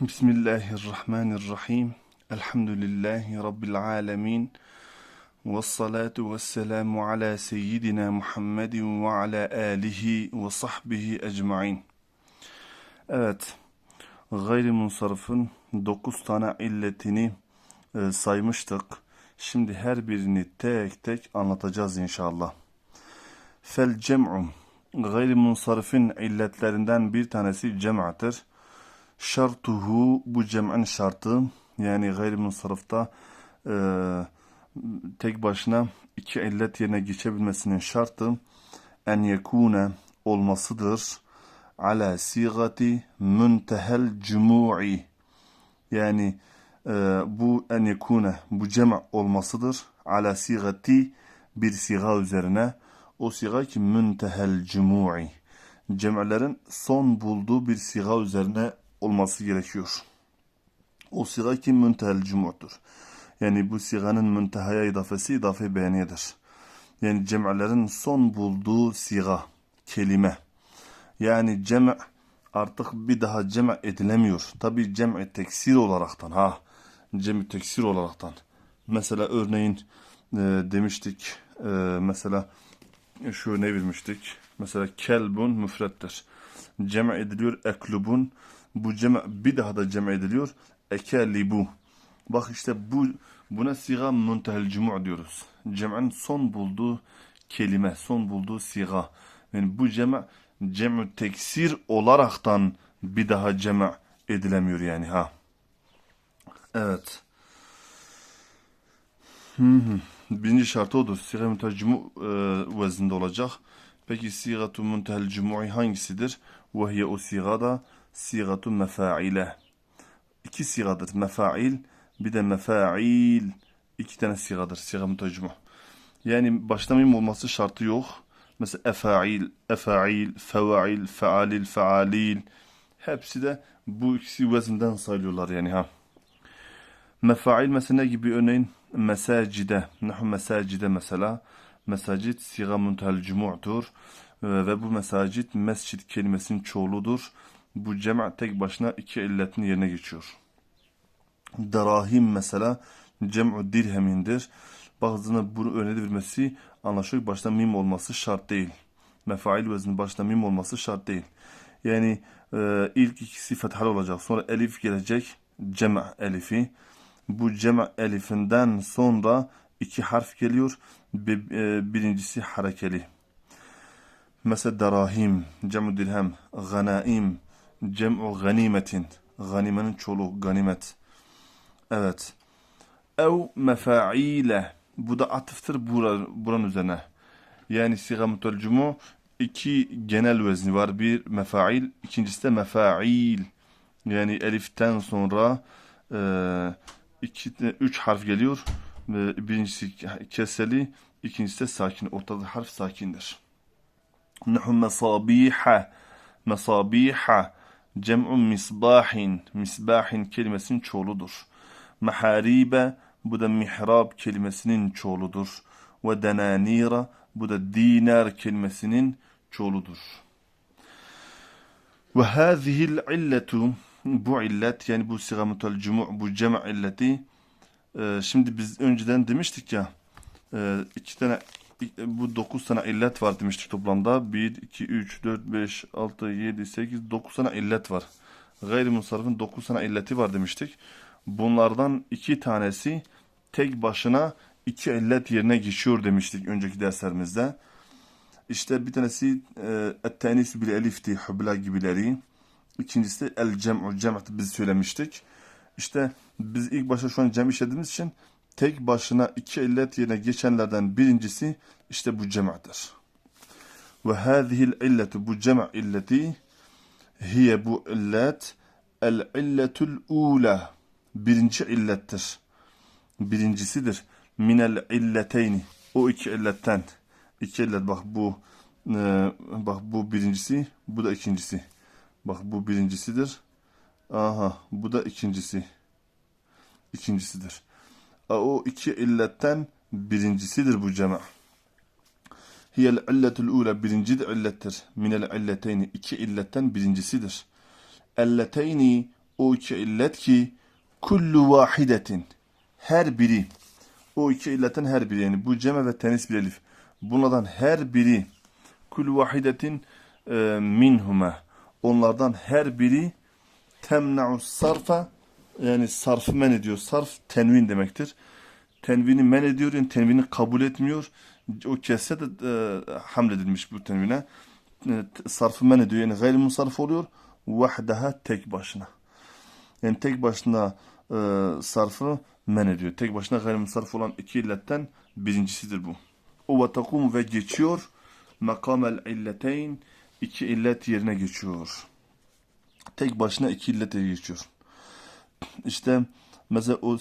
Bismillahirrahmanirrahim. Elhamdülillahi Rabbil alemin. Ve salatu ve selamu ala seyyidina Muhammedin ve ala alihi ve sahbihi ecmain. Evet, gayrimunsarifin 9 tane illetini e, saymıştık. Şimdi her birini tek tek anlatacağız inşallah. Fel cem'u gayrimunsarifin illetlerinden bir tanesi cem'adır. Şartuhu bu cem'in şartı yani gayrimunsarifta e, tek başına iki illet yerine geçebilmesinin şartı en yekune olmasıdır. Ala sigati müntehel cumu'i yani e, bu en yekune bu cem' olmasıdır. Ala sigati bir siga üzerine o siga ki müntehel cumu'i cem'lerin son bulduğu bir siga üzerine olması gerekiyor. O siga ki müntehel cumu'dur. Yani bu siganın müntehaya idafesi idafe beyaniyedir. Yani cem'lerin son bulduğu siga, kelime. Yani cem' artık bir daha cem' edilemiyor. Tabi cem' teksir olaraktan ha. Cem' teksir olaraktan. Mesela örneğin e, demiştik e, mesela şu ne vermiştik? Mesela kelbun müfrettir. Cem' ediliyor eklubun. Bu cem' bir daha da cem' ediliyor. Ekelibu. Bak işte bu buna siga muntehel cumu' diyoruz. Cem'in son bulduğu kelime, son bulduğu siga. Yani bu cem' cem'ü teksir olaraktan bir daha cem' edilemiyor yani ha. Evet. Birinci şartı odur. Siga muntehel cumu' e, vezninde olacak. Peki sigatu muntehel cumu'i hangisidir? Ve hiye o sigada sigatu mefaile. İki sigadır. Mefail bir de mefail iki tane sigadır. Siga mütecmuh. Yani başta mim olması şartı yok. Mesela efail, efail, fevail, fealil, fealil. Hepsi de bu ikisi vezinden sayılıyorlar yani ha. Mefail mesela gibi örneğin mesacide, nahu mesacide mesela. Mesacid siga müntehel cumu'dur. Ve bu mesacid mescid kelimesinin çoğuludur. Bu cema tek başına iki illetin yerine geçiyor. Darahim mesela cem'u dirhemindir. Bazısına bunu öğrenebilmesi anlaşılıyor. Başta mim olması şart değil. Mefail vezni başta mim olması şart değil. Yani e, ilk ikisi fethal olacak. Sonra elif gelecek. Cem' elifi. Bu cem' elifinden sonra iki harf geliyor. Bir, e, birincisi harekeli. Mesela darahim, cem'u dirhem, ganaim, cem'u ganimetin. Ganimenin çoğulu, ganimet. Evet. Ev mefaile. Bu da atıftır bura, buranın üzerine. Yani sigamutel cumu iki genel vezni var. Bir mefail, ikincisi de mefail. Yani eliften sonra e, iki, üç harf geliyor. Birincisi keseli, ikincisi de sakin. Ortada harf sakindir. Nuhu mesabiha. Mesabiha. Cem'u misbahin. Misbahin kelimesinin çoğuludur. Meharibe bu da mihrab kelimesinin çoğuludur. Ve denanira bu da dinar kelimesinin çoğuludur. Ve hâzihil illetu bu illet yani bu sigamutel cumu' bu cem' illeti e, şimdi biz önceden demiştik ya e, iki tane bu dokuz tane illet var demiştik toplamda. 1, 2, 3, 4, 5, 6, 7, 8, 9 tane illet var. Gayrimusarrifin 9 tane illeti var demiştik. Bunlardan iki tanesi tek başına iki illet yerine geçiyor demiştik önceki derslerimizde. İşte bir tanesi e, et-tenis bil elifti hubla gibileri. İkincisi de el cem'u cem'at biz söylemiştik. İşte biz ilk başta şu an cem işlediğimiz için tek başına iki illet yerine geçenlerden birincisi işte bu cem'adır. Ve hâzihil illetu bu cem' illeti hiye bu illet el illetul ula birinci illettir. Birincisidir. Minel illeteyni. O iki illetten. İki illet bak bu e, bak bu birincisi bu da ikincisi. Bak bu birincisidir. Aha bu da ikincisi. İkincisidir. O iki illetten birincisidir bu cema. Hiyel illetul ula birinci de illettir. Minel illeteyni iki illetten birincisidir. Elleteyni o iki illet ki kullu vahidetin her biri o iki illetin her biri yani bu ceme ve tenis bir elif bunlardan her biri kullu vahidetin e, minhuma onlardan her biri temna'u sarfa yani sarfı men ediyor. Sarf tenvin demektir. Tenvini men ediyor yani tenvini kabul etmiyor. O kesse de e, hamledilmiş bu tenvine. E, sarfı men ediyor yani gayrimusarf oluyor. Vahdaha tek başına. Yani tek başına e, sarfı men ediyor. Tek başına gayrimusarf olan iki illetten birincisidir bu. O ve takum ve geçiyor. Makamel illeteyn iki illet yerine geçiyor. Tek başına iki illete geçiyor. İşte mesela o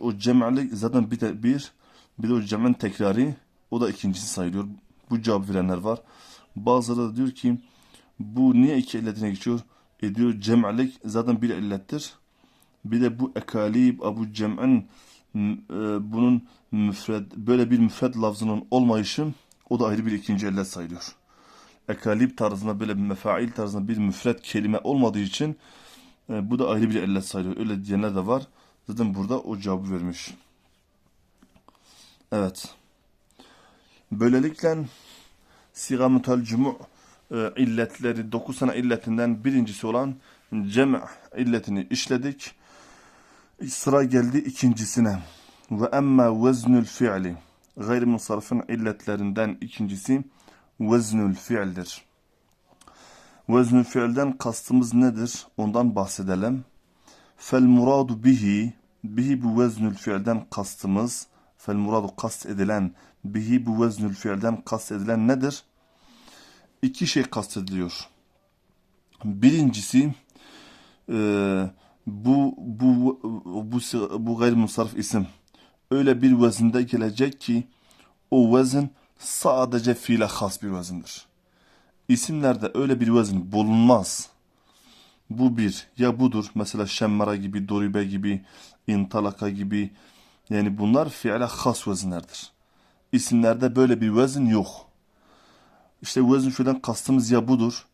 o cem'lik zaten bir bir bir de o cem'in tekrarı o da ikincisi sayılıyor. Bu cevap verenler var. Bazıları da diyor ki bu niye iki illetine geçiyor? E diyor cem'lik zaten bir illettir. Bir de bu ekalib bu cem'in e, bunun müfred böyle bir müfred lafzının olmayışı o da ayrı bir ikinci illet sayılıyor. Ekalib tarzında böyle bir mefail tarzında bir müfred kelime olmadığı için e, bu da ayrı bir illet sayılıyor. Öyle diyenler de var. Zaten burada o cevabı vermiş. Evet. Böylelikle sigamutel cumu e, illetleri 9 tane illetinden birincisi olan cem' illetini işledik. Sıra geldi ikincisine. Ve emma veznül fi'li gayrimusarfın illetlerinden ikincisi veznül fi'ldir. Veznül fiilden kastımız nedir? Ondan bahsedelim. Fel muradu bihi bihi bu veznül fiilden kastımız fel muradu kast edilen bihi bu veznül fiilden kast edilen nedir? İki şey kastediliyor. Birincisi e, bu bu bu bu, gayrimusarf isim öyle bir vezinde gelecek ki o vezin sadece fiile has bir vezindir. İsimlerde öyle bir vezin bulunmaz. Bu bir. Ya budur. Mesela şemmara gibi, doribe gibi, intalaka gibi. Yani bunlar fiile has vezinlerdir. İsimlerde böyle bir vezin yok. İşte vezin fiilden kastımız ya budur.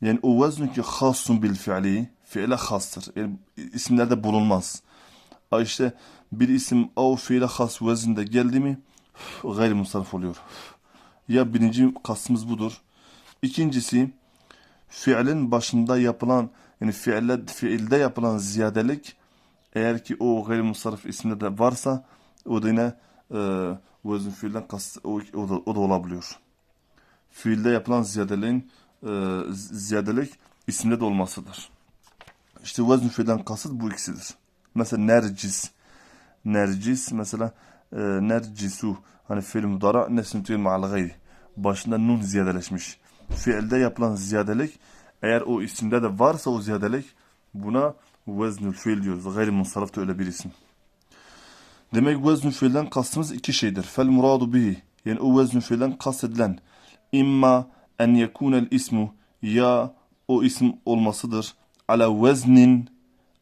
Yani o vezin ki hasun bil fiili, fiile hastır. Yani isimlerde bulunmaz. İşte bir isim o fiile has vezinde geldi mi gayrimusarif oluyor. Ya birinci kastımız budur. İkincisi fiilin başında yapılan yani fiille, fiilde yapılan ziyadelik eğer ki o gayrimusarif isminde de varsa o da yine e, vezin fiilden kast, o, o, da, o da olabiliyor. Fiilde yapılan ziyadeliğin e, ziyadelik isimde de olmasıdır. İşte vezin fiilden kasıt bu ikisidir. Mesela nercis nercis mesela e, nercisu hani fiil mudara nesnetüyel ma'al başında nun ziyadeleşmiş. Fiilde yapılan ziyadelik eğer o isimde de varsa o ziyadelik buna veznül fiil diyoruz. Gayri munsarif da öyle bir isim. Demek veznül fiilden kastımız iki şeydir. Fel muradu bihi yani o veznül fiilden kastedilen imma en yekunel ismu ya o isim olmasıdır. Ala veznin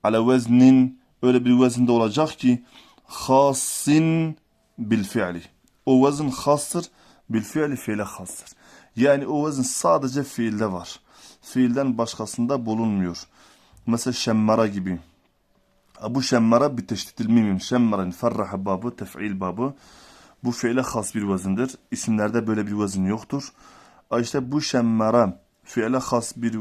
ala veznin öyle bir vezinde olacak ki hasin bil fiili. O vezin hastır bil fiili fiile hastır. Yani o vezin sadece fiilde var. Fiilden başkasında bulunmuyor. Mesela şemmara gibi. Bu şemmara bir teşdidil mimim. Şemmarin ferraha babı, tef'il babı. Bu fiile has bir vezindir. İsimlerde böyle bir vezin yoktur. İşte bu şemmara fiile has bir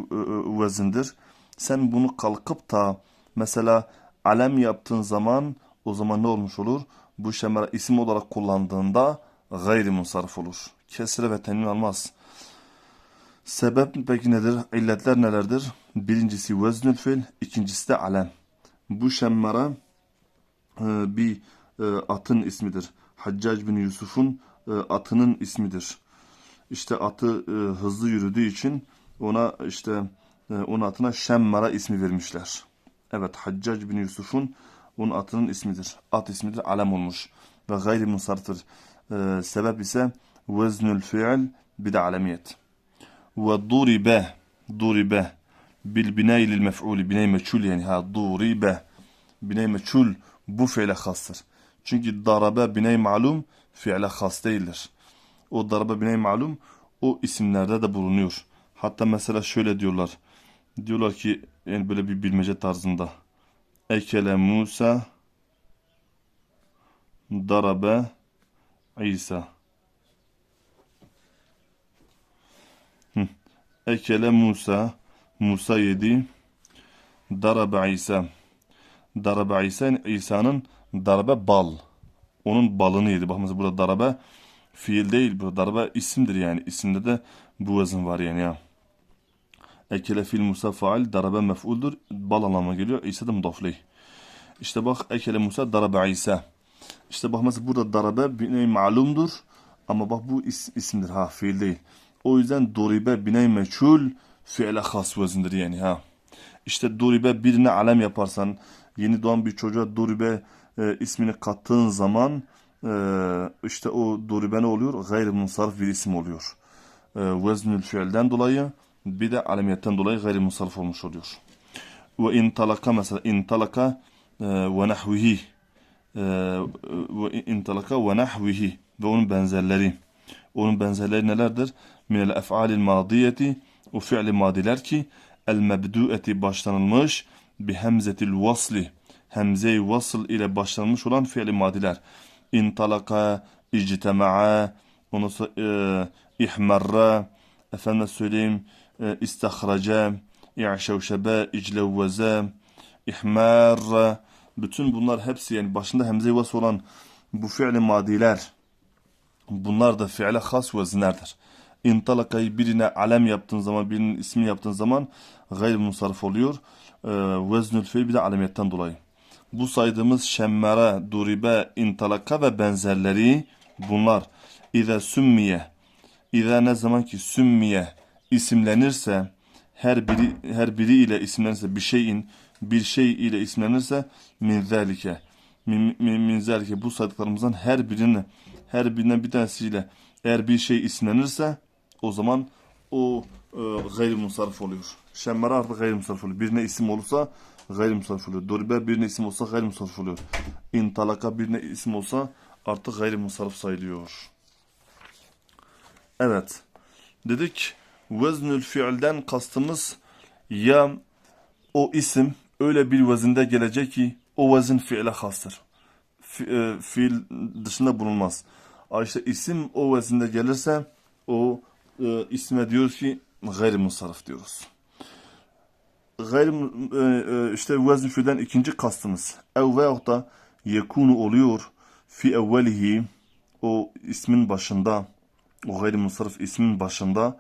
vezindir. Sen bunu kalkıp da mesela alem yaptığın zaman o zaman ne olmuş olur? Bu şemmara isim olarak kullandığında gayri munsarif olur. Kesre ve tenvin almaz. Sebep peki nedir? İlletler nelerdir? Birincisi veznül fiil, ikincisi de alem. Bu şemmara e, bir e, atın ismidir. Haccac bin Yusuf'un e, atının ismidir. İşte atı e, hızlı yürüdüğü için ona işte e, onun atına Şemmara ismi vermişler. Evet Haccac bin Yusuf'un onun atının ismidir. At ismidir, alem olmuş. Ve gayri munsarftır. E, sebep ise veznül fiil bir de alemiyet. Ve duribe duribe bil binay lil mef'uli binay meçhul yani ha duribe binay meçhul bu fiile hastır. Çünkü darabe binay malum fiile has değildir. O darabe binay malum o isimlerde de bulunuyor. Hatta mesela şöyle diyorlar. Diyorlar ki yani böyle bir bilmece tarzında. Ekele Musa darabe İsa. Hı. Ekele Musa Musa yedi. Darabe İsa. Darabe İsa İsa'nın darabe bal. Onun balını yedi. Bak mesela burada darabe fiil değil. Bu darabe isimdir yani. İsimde de bu vazın var yani ya. Ekele fiil Musa faal. Darabe mef'uldur. Bal anlamına geliyor. İsa da mudaflih. İşte bak Ekele Musa darabe İsa. İşte bak mesela burada darabe biney malumdur. Ama bak bu is, isimdir ha fiil değil. O yüzden duribe biney meçhul fiile has vezindir yani ha. İşte duribe birine alem yaparsan yeni doğan bir çocuğa duribe e, ismini kattığın zaman e, işte o duribe ne oluyor? Gayri munsarif bir isim oluyor. E, veznül fiilden dolayı bir de alemiyetten dolayı gayri munsarif olmuş oluyor. Ve intalaka mesela intalaka e, ve nahvihi e, ve intalaka ve nahvihi ve onun benzerleri. Onun benzerleri nelerdir? Minel ef'alil madiyeti o fi'li madiler ki el mebdueti başlanılmış bi hemzetil vasli hemze-i vasıl ile başlanmış olan fi'li madiler. İntalaka, ictema'a, onu e, ihmarra, efendim söyleyeyim, e, istahraca, i'şevşebe, iclevveze, ihmarra, bütün bunlar hepsi yani başında hemze-i vasıl olan bu fi'li madiler, bunlar da fiile has vezinlerdir. İntalakayı birine alem yaptığın zaman, birinin ismini yaptığın zaman gayr musarrif oluyor. Ee, veznül fiil bir de alemiyetten dolayı. Bu saydığımız şemmere, duribe, intalaka ve benzerleri bunlar. İze sümmiye, İze ne zaman ki sümmiye isimlenirse, her biri her biri ile isimlenirse bir şeyin bir şey ile isimlenirse min zalike bu saydıklarımızdan her birine her birine bir tanesiyle eğer bir şey isimlenirse o zaman o e, gayri munsarif oluyor. Şemmere artık gayri munsarif oluyor. Birine isim olursa gayri munsarif oluyor. Doribe birine isim olsa gayri munsarif oluyor. İntalaka birine isim olsa artık gayri munsarif sayılıyor. Evet. Dedik veznül fiilden kastımız ya o isim öyle bir vezinde gelecek ki o vezin fiile hastır. Fi, e, fiil dışında bulunmaz. Aa işte isim o vezinde gelirse o e, isme diyoruz ki gayri musarraf diyoruz. Gayri e, e, işte vezn fiilden ikinci kastımız. Ev veyahut da yekunu oluyor fi evvelihi o ismin başında o gayri musarraf ismin başında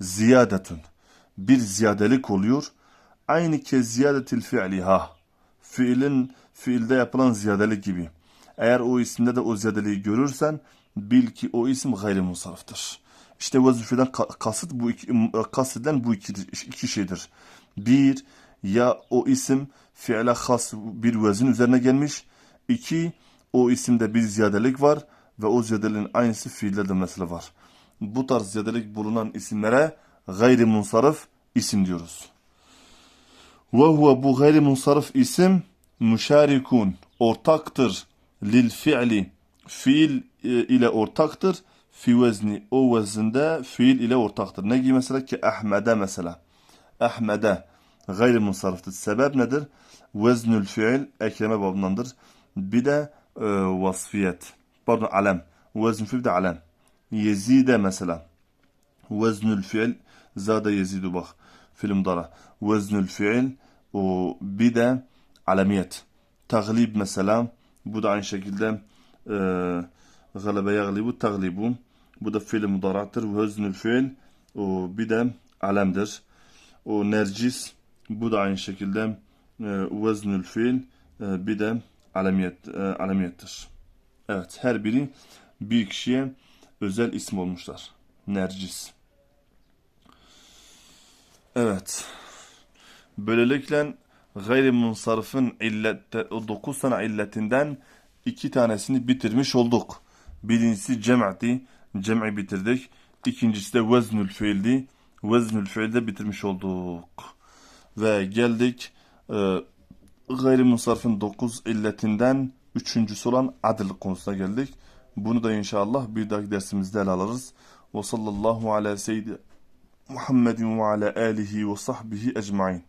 ziyadetun bir ziyadelik oluyor. Aynı ke ziyadetil fi'liha fiilin fiilde yapılan ziyadelik gibi. Eğer o isimde de o ziyadeliği görürsen bil ki o isim gayri musarraftır. İşte vazifeden kasıt bu iki, kastedilen bu iki, iki şeydir. Bir, ya o isim fiile has bir vezin üzerine gelmiş. İki, o isimde bir ziyadelik var ve o ziyadeliğin aynısı fiilde de mesela var. Bu tarz ziyadelik bulunan isimlere gayri munsarif isim diyoruz. Ve huve bu gayri munsarif isim müşarikun ortaktır lil fiili fiil e, ile ortaktır في وزن أو وزن ده فيل إلى ورتاقتر نجي مثلا كأحمد مثلا أحمد غير منصرف السبب نادر وزن الفعل أكلمة بابنندر بدا آه، وصفيات. برضو علام وزن في بدا علام يزيد مثلا وزن الفعل زاد يزيد بخ في المضارع. وزن الفعل بدا علاميات تغليب مثلا بدا عن شكل ده آه، غلب يغلب تغليبه Bu da fiil mudarattır. Veznül fiil o bir de alemdir. O nercis bu da aynı şekilde veznül fiil e, bir de alemiyet, e, alemiyettir. Evet her biri bir kişiye özel isim olmuşlar. Nercis. Evet. Böylelikle gayri munsarifin illette, o 9 tane illetinden iki tanesini bitirmiş olduk. Birincisi cem'ti. Cem'i bitirdik. İkincisi de veznül fiildi. Veznül fiilde bitirmiş olduk. Ve geldik e, gayri munsarifin 9 illetinden üçüncüsü olan adil konusuna geldik. Bunu da inşallah bir dahaki dersimizde ele alırız. Ve sallallahu ala seyyidi Muhammedin ve ala alihi ve sahbihi ecmain.